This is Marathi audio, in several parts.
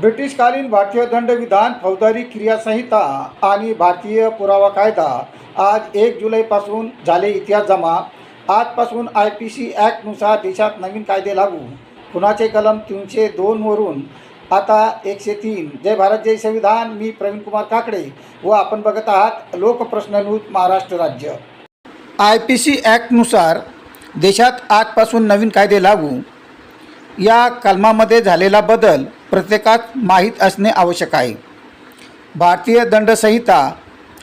ब्रिटिशकालीन भारतीय दंडविधान फौजदारी क्रियासंहिता आणि भारतीय पुरावा कायदा आज एक जुलैपासून झाले इतिहास जमा. आजपासून आय पी सी ॲक्टनुसार देशात नवीन कायदे लागू. कुणाचे कलम तीनशे दोनवरून आता एकशे तीन. जय भारत जय संविधान. मी प्रवीण कुमार काकडे व आपण बघत आहात लोकप्रश्न न्यूज महाराष्ट्र राज्य. आय पी सी ॲक्टनुसार देशात आजपासून नवीन कायदे लागू. या कलमामध्ये झालेला बदल प्रत्येकात माहीत असणे आवश्यक आहे. भारतीय दंडसंहिता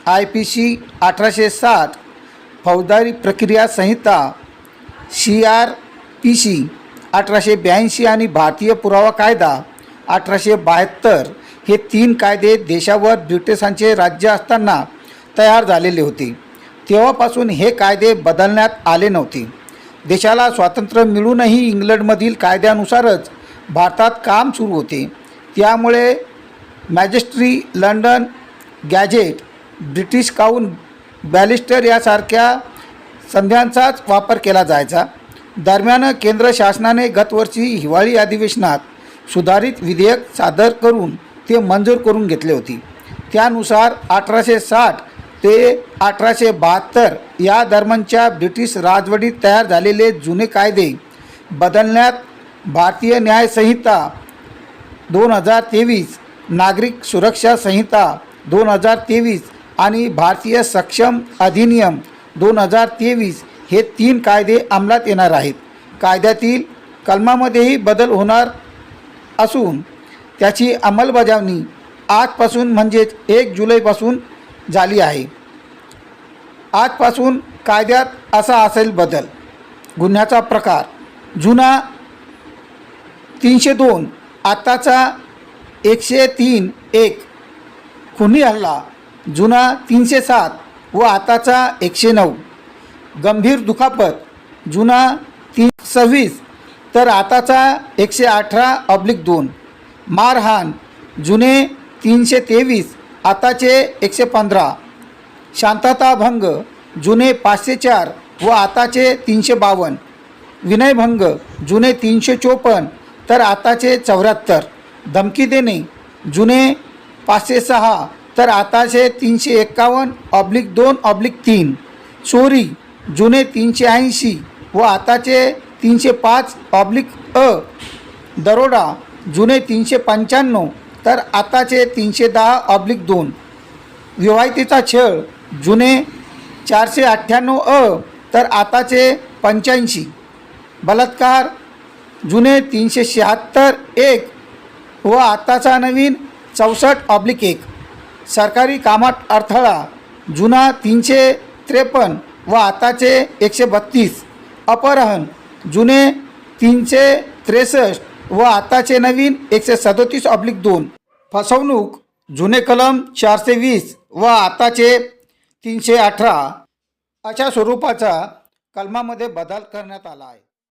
आय पी सी अठराशे साठ फौजदारी प्रक्रिया संहिता सी आर पी सी अठराशे ब्याऐंशी आणि भारतीय पुरावा कायदा अठराशे बहात्तर हे तीन कायदे देशावर ब्रिटिशांचे राज्य असताना तयार झालेले होते. तेव्हापासून हे कायदे बदलण्यात आले नव्हते. देशाला स्वातंत्र्य मिळूनही इंग्लंडमधील कायद्यानुसारच भारतात काम सुरू होते. त्यामुळे magistracy London gazette British crown barrister यासारख्या संध्यांचाच वापर केला जायचा. दरम्यान केंद्र शासनाने गतवर्षी हिवाळी अधिवेशनात सुधारित विधेयक सादर करून ते मंजूर करून घेतले होते. त्यानुसार अठराशे साठ ते अठराशे बहात्तर या दरम्यानच्या ब्रिटिश राजवटीत तयार झालेले जुने कायदे बदलण्यात भारतीय न्याय संहिता दोन हजार तेवीस नागरिक सुरक्षा संहिता दोन हजार तेवीस आणि भारतीय सक्षम अधिनियम दोन हजार तेवीस हे तीन कायदे अंमलात येणार आहेत. कायद्यातील कलमामध्येही बदल होणार असून त्याची अंमलबजावणी आजपासून म्हणजेच एक जुलैपासून झाली आहे. आजपासून कायद्यात असा असेल बदल. गुन्ह्याचा प्रकार. जुना तीनशे दोन. आत्ताचा एकशे तीन एक. खुनी हल्ला. जुना तीनशे सात व आताचा एकशे नऊ. गंभीर दुखापत. जुना तीन सव्वीस. तर आताचा एकशे अठरा ऑब्लिक दोन. मारहाण. जुने तीनशे तेवीस. आताचे एकशे पंधरा. शांतताभंग जुने पाचशे चार व आताचे तीनशे बावन्न. विनयभंग. जुने तीनशे चोपन्न. तर आताचे चौऱ्याहत्तर. धमकी देणे जुने पाचशे सहा तर आताचे तीनशे एक्कावन्न ऑब्लिक दोन ऑब्लिक तीन. चोरी जुने तीनशे ऐंशी व आताचे तीनशे पाच ऑब्लिक अ. दरोडा जुने तीनशे पंच्याण्णव तर आताचे तीनशे दहा ऑब्लिक दोन. विवाहितेचा छळ जुने चारशे अठ्ठ्याण्णव अ तर आताचे पंच्याऐंशी. बलात्कार जुने तीनशे शहात्तर एक व आत्ताचा नवीन चौसष्ट ऑब्लिक एक. सरकारी कामात अडथळा जुना तीनशे त्रेपन्न व आताचे एकशे बत्तीस. अपहरण जुने तीनशे त्रेसष्ट व आताचे नवीन एकशे सदोतीस ऑब्लिक दोन. फसवणूक जुने कलम चारशे वीस व आताचे तीनशे अठरा. अशा स्वरूपाचा कलमामध्ये बदल करण्यात आला आहे.